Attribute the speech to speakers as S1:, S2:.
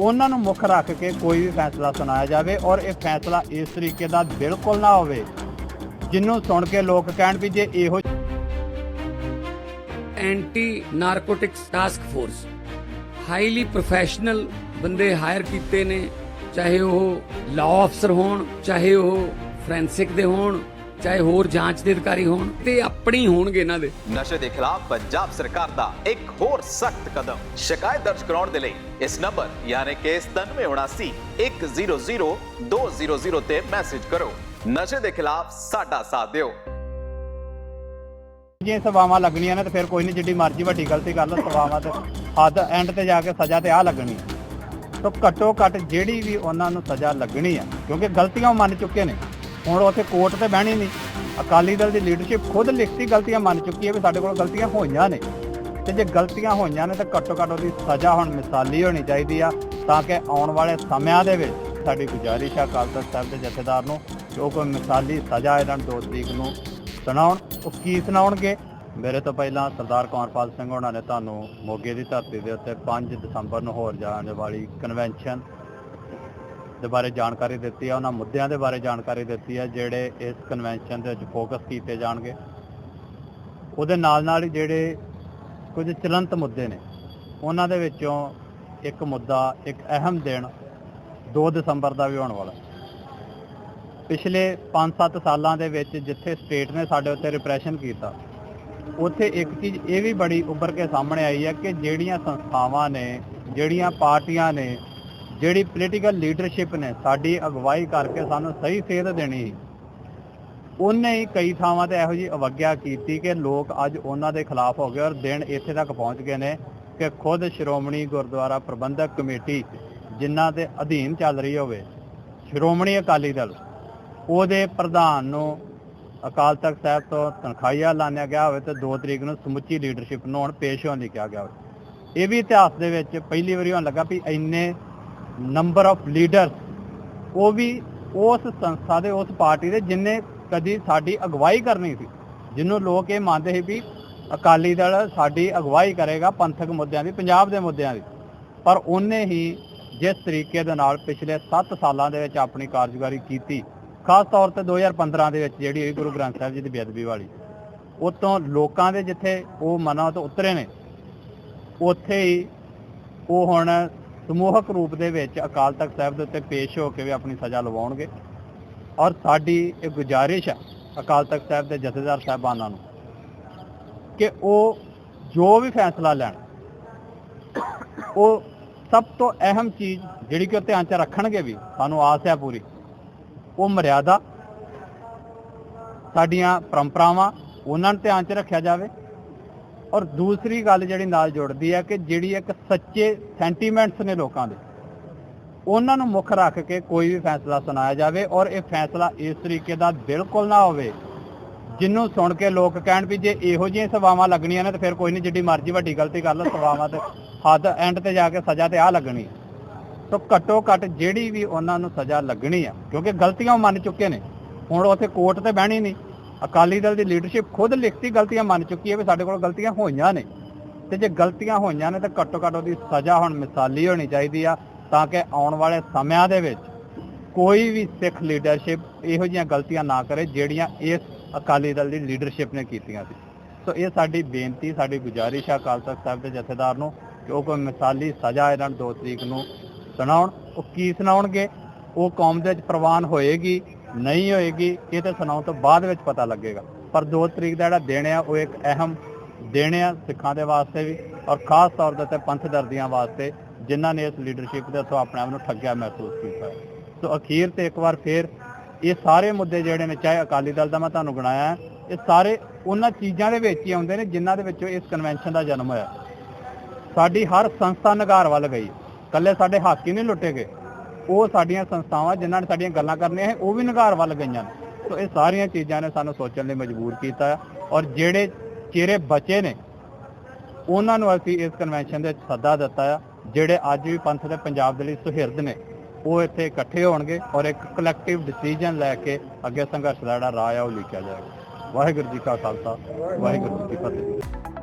S1: ਉਹਨਾਂ ਨੂੰ ਮੁੱਖ ਰੱਖ ਕੇ ਕੋਈ ਵੀ ਫੈਸਲਾ ਸੁਣਾਇਆ ਜਾਵੇ ਔਰ ਇਹ ਫੈਸਲਾ ਇਸ ਤਰੀਕੇ ਦਾ ਬਿਲਕੁਲ ਨਾ ਹੋਵੇ ਜਿਹਨੂੰ ਸੁਣ ਕੇ ਲੋਕ ਕਹਿਣ ਵੀ ਜੇ ਇਹੋ
S2: anti narcotics task force highly professional ਬੰਦੇ ਹਾਇਰ ਕੀਤੇ ਨੇ, ਚਾਹੇ ਉਹ ਲਾਅ ਅਫਸਰ ਹੋਣ, ਚਾਹੇ ਉਹ ਫੋਰੈਂਸਿਕ ਦੇ ਹੋਣ ਚਾਹੇ ਹੋਰ ਜਾਂਚ ਦੇ ਅਧਿਕਾਰੀ ਹੋਣ ਤੇ ਆਪਣੀ ਹੋਣਗੇ ਇਹਨਾਂ ਦੇ।
S3: ਨਸ਼ੇ ਦੇ ਖਿਲਾਫ ਪੰਜਾਬ ਸਰਕਾਰ ਦਾ ਇੱਕ ਹੋਰ ਸਖਤ ਕਦਮ। ਸ਼ਿਕਾਇਤ ਦਰਜ ਕਰਾਉਣ ਦੇ ਲਈ ਇਸ ਨੰਬਰ ਯਾਨੀ ਕਿ 9779 100 200 ਤੇ ਮੈਸੇਜ ਕਰੋ। ਨਸ਼ੇ ਦੇ ਖਿਲਾਫ ਸਾਡਾ ਸਾਥ ਦਿਓ।
S1: ਜੇ ਸਵਾਵਾਂ ਲੱਗਣੀਆਂ ਨੇ ਤੇ ਫਿਰ ਕੋਈ ਨਹੀਂ ਜਿੱਡੀ ਮਰਜ਼ੀ ਵੱਡੀ ਗਲਤੀ ਕਰ ਲਓ ਸਵਾਵਾਂ ਤੇ ਹੱਦ ਐਂਡ ਤੇ ਜਾ ਕੇ ਸਜ਼ਾ ਤੇ ਆ ਲੱਗਣੀ ਤਾਂ ਘੱਟੋ ਘੱਟ ਜਿਹੜੀ ਵੀ ਉਹਨਾਂ ਨੂੰ ਸਜ਼ਾ ਲੱਗਣੀ ਆ ਕਿਉਂਕਿ ਗਲਤੀਆਂ ਉਹ ਮੰਨ ਚੁੱਕੇ ਨੇ। ਹੁਣ ਉੱਥੇ ਕੋਰਟ ਤੇ ਬਹਿਣੀ ਨਹੀਂ। ਅਕਾਲੀ ਦਲ ਦੀ ਲੀਡਰਸ਼ਿਪ ਖੁਦ ਲਿਖਤੀ ਗਲਤੀਆਂ ਮੰਨ ਚੁੱਕੀ ਹੈ ਵੀ ਸਾਡੇ ਕੋਲ ਗਲਤੀਆਂ ਹੋਈਆਂ ਨੇ। ਤੇ ਜੇ ਗਲਤੀਆਂ ਹੋਈਆਂ ਨੇ ਤਾਂ ਘੱਟੋ ਘੱਟ ਉਹਦੀ ਸਜ਼ਾ ਹੁਣ ਮਿਸਾਲੀ ਹੋਣੀ ਚਾਹੀਦੀ ਆ, ਤਾਂ ਕਿ ਆਉਣ ਵਾਲੇ ਸਮਿਆਂ ਦੇ ਵਿੱਚ ਸਾਡੀ ਗੁਜ਼ਾਰਿਸ਼ ਆ ਅਕਾਲ ਤਖਤ ਸਾਹਿਬ ਦੇ ਜਥੇਦਾਰ ਨੂੰ ਕਿ ਉਹ ਕੋਈ ਮਿਸਾਲੀ ਸਜ਼ਾ ਇਹਨਾਂ ਨੂੰ ਦੋ ਤਰੀਕ ਨੂੰ ਸੁਣਾਉਣ। ਉਹ ਕੀ ਸੁਣਾਉਣਗੇ? ਮੇਰੇ ਤੋਂ ਪਹਿਲਾਂ ਸਰਦਾਰ ਕੌਰਪਾਲ ਸਿੰਘ ਹੋਣਾ ਨੇ ਤੁਹਾਨੂੰ ਮੋਗੇ ਦੀ ਧਰਤੀ ਦੇ ਉੱਤੇ 5 ਦਸੰਬਰ ਨੂੰ ਹੋਰ ਜਾਣ ਵਾਲੀ ਕਨਵੈਨਸ਼ਨ ਦੇ ਬਾਰੇ ਜਾਣਕਾਰੀ ਦਿੱਤੀ ਹੈ ਉਹਨਾਂ ਮੁੱਦਿਆਂ ਦੇ ਬਾਰੇ ਜਾਣਕਾਰੀ ਦਿੱਤੀ ਹੈ ਜਿਹੜੇ ਇਸ ਕਨਵੈਨਸ਼ਨ ਦੇ ਵਿੱਚ ਫੋਕਸ ਕੀਤੇ ਜਾਣਗੇ। ਉਹਦੇ ਨਾਲ ਨਾਲ ਹੀ ਜਿਹੜੇ ਕੁਝ ਚਲੰਤ ਮੁੱਦੇ ਨੇ, ਉਹਨਾਂ ਦੇ ਵਿੱਚੋਂ ਇੱਕ ਮੁੱਦਾ, ਇੱਕ ਅਹਿਮ ਦਿਨ 2 ਦਸੰਬਰ ਦਾ ਵੀ ਆਉਣ ਵਾਲਾ ਪਿਛਲੇ 5-7 ਸਾਲਾਂ ਦੇ ਵਿੱਚ ਜਿੱਥੇ ਸਟੇਟ ਨੇ ਸਾਡੇ ਉੱਤੇ ਰਿਪਰੈਸ਼ਨ ਕੀਤਾ, ਉੱਥੇ ਇੱਕ ਚੀਜ਼ ਇਹ ਵੀ ਬੜੀ ਉੱਭਰ ਕੇ ਸਾਹਮਣੇ ਆਈ ਹੈ ਕਿ ਜਿਹੜੀਆਂ ਸੰਸਥਾਵਾਂ ਨੇ, ਜਿਹੜੀਆਂ ਪਾਰਟੀਆਂ ਨੇ ਜਿਹੜੀ ਪੋਲੀਟੀਕਲ ਲੀਡਰਸ਼ਿਪ ਨੇ ਸਾਡੀ ਅਗਵਾਈ ਕਰਕੇ ਸਾਨੂੰ ਸਹੀ ਸੇਧ ਦੇਣੀ। ਸੀ ਉਹਨੇ ਹੀ ਕਈ ਥਾਵਾਂ ਤੇ ਇਹੋ ਜੀ ਅਵਗਿਆ ਕੀਤੀ ਕਿ ਲੋਕ ਅੱਜ ਉਹਨਾਂ ਦੇ ਖਿਲਾਫ ਹੋ ਗਏ ਔਰ ਦਿਨ ਇੱਥੇ ਤੱਕ ਪਹੁੰਚ ਗਏ ਨੇ ਕਿ ਖੁਦ ਸ਼੍ਰੋਮਣੀ ਗੁਰਦੁਆਰਾ ਪ੍ਰਬੰਧਕ ਕਮੇਟੀ ਜਿਨ੍ਹਾਂ ਦੇ ਅਧੀਨ ਚੱਲ ਰਹੀ ਹੋਵੇ। ਸ਼੍ਰੋਮਣੀ ਅਕਾਲੀ ਦਲ, ਉਹਦੇ ਪ੍ਰਧਾਨ ਨੂੰ ਅਕਾਲ ਤਖਤ ਸਾਹਿਬ ਤੋਂ ਤਨਖਾਹੀਆ ਲਾਣਿਆ ਗਿਆ ਹੋਵੇ ਤੇ 2 ਤਰੀਕ ਨੂੰ ਸਮੁੱਚੀ ਲੀਡਰਸ਼ਿਪ ਨੂੰ ਹੁਣ ਪੇਸ਼ ਹੋਣ ਲਈ ਕਿਹਾ ਗਿਆ ਹੋਵੇ। ਇਹ ਵੀ ਇਤਿਹਾਸ ਦੇ ਵਿੱਚ ਪਹਿਲੀ ਵਾਰੀ ਹੋਣ ਲੱਗਾ ਵੀ ਇੰਨੇ ਨੰਬਰ ਆਫ ਲੀਡਰਸ ਉਹ ਵੀ ਉਸ ਸੰਸਥਾ ਦੇ, ਉਸ ਪਾਰਟੀ ਦੇ ਜਿਨੇ ਕਦੀ ਸਾਡੀ ਅਗਵਾਈ ਕਰਨੀ ਸੀ, ਜਿਹਨੂੰ ਲੋਕ ਇਹ ਮੰਨਦੇ ਸੀ ਵੀ ਅਕਾਲੀ ਦਲ ਸਾਡੀ ਅਗਵਾਈ ਕਰੇਗਾ ਪੰਥਕ ਮੁੱਦਿਆਂ ਦੀ, ਪੰਜਾਬ ਦੇ ਮੁੱਦਿਆਂ ਦੀ। ਪਰ ਉਹਨੇ ਹੀ ਜਿਸ ਤਰੀਕੇ ਦੇ ਨਾਲ ਪਿਛਲੇ 7 ਸਾਲਾਂ ਦੇ ਵਿੱਚ ਆਪਣੀ ਕਾਰਜਕਾਰੀ ਕੀਤੀ, ਖਾਸ ਤੌਰ ਤੇ 2015 ਦੇ ਵਿੱਚ ਜਿਹੜੀ ਹੋਈ ਗੁਰੂ ਗ੍ਰੰਥ ਸਾਹਿਬ ਜੀ ਦੀ ਬੇਅਦਬੀ ਵਾਲੀ। ਉਤੋਂ ਲੋਕਾਂ ਦੇ ਜਿੱਥੇ ਉਹ ਮਨਾਂ ਤੋਂ ਉਤਰੇ ਨੇ, ਉੱਥੇ ਹੀ ਉਹ ਹੁਣ ਸਮੂਹਕ ਰੂਪ ਦੇ ਵਿੱਚ ਅਕਾਲ ਤਖਤ ਸਾਹਿਬ ਦੇ ਉੱਤੇ ਪੇਸ਼ ਹੋ ਕੇ ਵੀ ਆਪਣੀ ਸਜ਼ਾ ਲਵਾਉਣਗੇ। ਔਰ ਸਾਡੀ ਇਹ ਗੁਜ਼ਾਰਿਸ਼ ਹੈ ਅਕਾਲ ਤਖਤ ਸਾਹਿਬ ਦੇ ਜਥੇਦਾਰ ਸਾਹਿਬਾਨਾਂ ਨੂੰ ਕਿ ਉਹ ਜੋ ਵੀ ਫੈਸਲਾ ਲੈਣ, ਉਹ ਸਭ ਤੋਂ ਅਹਿਮ ਚੀਜ਼ ਜਿਹੜੀ ਕਿ ਉਹ ਧਿਆਨ 'ਚ ਰੱਖਣਗੇ ਵੀ, ਸਾਨੂੰ ਆਸ ਹੈ ਪੂਰੀ, ਉਹ ਮਰਿਆਦਾ, ਸਾਡੀਆਂ ਪਰੰਪਰਾਵਾਂ, ਉਹਨਾਂ ਨੂੰ ਧਿਆਨ 'ਚ ਰੱਖਿਆ ਜਾਵੇ ਔਰ ਦੂਸਰੀ ਗੱਲ ਜਿਹੜੀ ਨਾਲ ਜੁੜਦੀ ਹੈ ਕਿ ਜਿਹੜੀ ਇੱਕ ਸੱਚੇ ਸੈਂਟੀਮੈਂਟਸ ਨੇ ਲੋਕਾਂ ਦੇ, ਉਹਨਾਂ ਨੂੰ ਮੁੱਖ ਰੱਖ ਕੇ ਕੋਈ ਵੀ ਫੈਸਲਾ ਸੁਣਾਇਆ ਜਾਵੇ ਔਰ ਇਹ ਫੈਸਲਾ ਇਸ ਤਰੀਕੇ ਦਾ ਬਿਲਕੁਲ ਨਾ ਹੋਵੇ ਜਿਹਨੂੰ ਸੁਣ ਕੇ ਲੋਕ ਕਹਿਣ ਵੀ ਜੇ ਇਹੋ ਜਿਹੀਆਂ ਸਵਾਵਾਂ ਲੱਗਣੀਆਂ ਨੇ ਤੇ ਫਿਰ ਕੋਈ ਨਹੀਂ ਜਿੱਡੀ ਮਰਜ਼ੀ ਵੱਡੀ ਗਲਤੀ ਕਰ ਲਓ, ਸਵਾਵਾਂ ਤੇ ਹੱਦ ਐਂਡ ਤੇ ਜਾ ਕੇ ਸਜ਼ਾ ਤੇ ਆ ਲੱਗਣੀ ਸੋ ਘੱਟੋ ਘੱਟ ਜਿਹੜੀ ਵੀ ਉਹਨਾਂ ਨੂੰ ਸਜ਼ਾ ਲੱਗਣੀ ਆ ਕਿਉਂਕਿ ਗਲਤੀਆਂ ਉਹ ਮੰਨ ਚੁੱਕੇ ਨੇ, ਹੁਣ ਉੱਥੇ ਕੋਰਟ ਤੇ ਬਹਿਣੀ ਨਹੀਂ। ਅਕਾਲੀ ਦਲ ਦੀ ਲੀਡਰਸ਼ਿਪ ਖੁਦ ਲਿਖਤੀ ਗਲਤੀਆਂ ਮੰਨ ਚੁੱਕੀ ਹੈ ਵੀ ਸਾਡੇ ਕੋਲ ਗਲਤੀਆਂ ਹੋਈਆਂ ਨੇ। ਤੇ ਜੇ ਗਲਤੀਆਂ ਹੋਈਆਂ ਨੇ ਤਾਂ ਘੱਟੋ ਘੱਟ ਉਹਦੀ ਸਜ਼ਾ ਹੁਣ ਮਿਸਾਲੀ ਹੋਣੀ ਚਾਹੀਦੀ ਆ ਤਾਂ ਕਿ ਆਉਣ ਵਾਲੇ ਸਮਿਆਂ ਦੇ ਵਿੱਚ ਕੋਈ ਵੀ ਸਿੱਖ ਲੀਡਰਸ਼ਿਪ ਇਹੋ ਜਿਹੀਆਂ ਗਲਤੀਆਂ ਨਾ ਕਰੇ ਜਿਹੜੀਆਂ ਇਸ ਅਕਾਲੀ ਦਲ ਦੀ ਲੀਡਰਸ਼ਿਪ ਨੇ ਕੀਤੀਆਂ ਸੀ। ਸੋ ਇਹ ਸਾਡੀ ਬੇਨਤੀ, ਸਾਡੀ ਗੁਜ਼ਾਰਿਸ਼ ਆ ਅਕਾਲ ਤਖਤ ਸਾਹਿਬ ਦੇ ਜਥੇਦਾਰ ਨੂੰ ਕਿ ਉਹ ਕੋਈ ਮਿਸਾਲੀ ਸਜ਼ਾ ਇਹਨਾਂ ਨੂੰ 2 ਤਰੀਕ ਨੂੰ ਸੁਣਾਉਣ। ਉਹ ਕੀ ਸੁਣਾਉਣਗੇ? ਉਹ ਕੌਮ ਦੇ ਵਿੱਚ ਪ੍ਰਵਾਨ ਹੋਏਗੀ। ਨਹੀਂ ਹੋਏਗੀ, ਇਹ ਤਾਂ ਸੁਣਾਉਣ ਤੋਂ ਬਾਅਦ ਵਿੱਚ ਪਤਾ ਲੱਗੇਗਾ। ਪਰ 2 ਤਰੀਕ ਦਾ ਜਿਹੜਾ ਦਿਨ ਆ, ਉਹ ਇੱਕ ਅਹਿਮ ਦਿਨ ਆ ਸਿੱਖਾਂ ਦੇ ਵਾਸਤੇ ਵੀ ਔਰ ਖਾਸ ਤੌਰ ਦੇ ਉੱਤੇ ਪੰਥ ਦਰਦੀਆਂ ਵਾਸਤੇ, ਜਿਨ੍ਹਾਂ ਨੇ ਇਸ ਲੀਡਰਸ਼ਿਪ ਦੇ ਤੋਂ ਆਪਣੇ ਆਪ ਨੂੰ ਠੱਗਿਆ ਮਹਿਸੂਸ ਕੀਤਾ। ਸੋ ਅਖੀਰ ਤੇ ਇੱਕ ਵਾਰ ਫੇਰ ਇਹ ਸਾਰੇ ਮੁੱਦੇ ਜਿਹੜੇ ਨੇ, ਚਾਹੇ ਅਕਾਲੀ ਦਲ ਦਾ ਮੈਂ ਤੁਹਾਨੂੰ ਗਣਾਇਆ, ਇਹ ਸਾਰੇ ਉਹਨਾਂ ਚੀਜ਼ਾਂ ਦੇ ਵਿੱਚ ਹੀ ਆਉਂਦੇ ਨੇ ਜਿਨ੍ਹਾਂ ਦੇ ਵਿੱਚੋਂ ਇਸ ਕਨਵੈਨਸ਼ਨ ਦਾ ਜਨਮ ਹੋਇਆ। ਸਾਡੀ ਹਰ ਸੰਸਥਾ ਨਗਾਰ ਵੱਲ ਗਈ। ਕੱਲੇ ਸਾਡੇ ਹੱਕ ਹੀ ਨਹੀਂ ਲੁੱਟੇ ਗਏ। ਉਹ ਸਾਡੀਆਂ ਸੰਸਥਾਵਾਂ ਜਿਨ੍ਹਾਂ ਨੇ ਸਾਡੀਆਂ ਗੱਲਾਂ ਕਰਨੀਆਂ ਹੈ ਉਹ ਵੀ ਨਗਾਰ ਵੱਲ ਗਈਆਂ ਨੇ। ਸੋ ਇਹ ਸਾਰੀਆਂ ਚੀਜ਼ਾਂ ਨੇ ਸਾਨੂੰ ਸੋਚਣ ਲਈ ਮਜਬੂਰ ਕੀਤਾ ਹੈ ਔਰ ਜਿਹੜੇ ਚਿਹਰੇ ਬਚੇ ਨੇ, ਉਹਨਾਂ ਨੂੰ ਅਸੀਂ ਇਸ ਕਨਵੈਨਸ਼ਨ ਦੇ ਸੱਦਾ ਦਿੱਤਾ ਆ ਜਿਹੜੇ ਅੱਜ ਵੀ ਪੰਥ ਦੇ ਪੰਜਾਬ ਦੇ ਲਈ ਸੁਹਿਰਦ ਨੇ, ਉਹ ਇੱਥੇ ਇਕੱਠੇ ਹੋਣਗੇ ਔਰ ਇੱਕ ਕਲੈਕਟਿਵ ਡਿਸੀਜਨ ਲੈ ਕੇ ਅੱਗੇ ਸੰਘਰਸ਼ ਦਾ ਜਿਹੜਾ ਰਾਹ ਆ ਉਹ ਲਿਖਿਆ ਜਾਏਗਾ। ਵਾਹਿਗੁਰੂ ਜੀ ਕਾ ਖਾਲਸਾ, ਵਾਹਿਗੁਰੂ ਜੀ ਕੀ ਫਤਿਹ।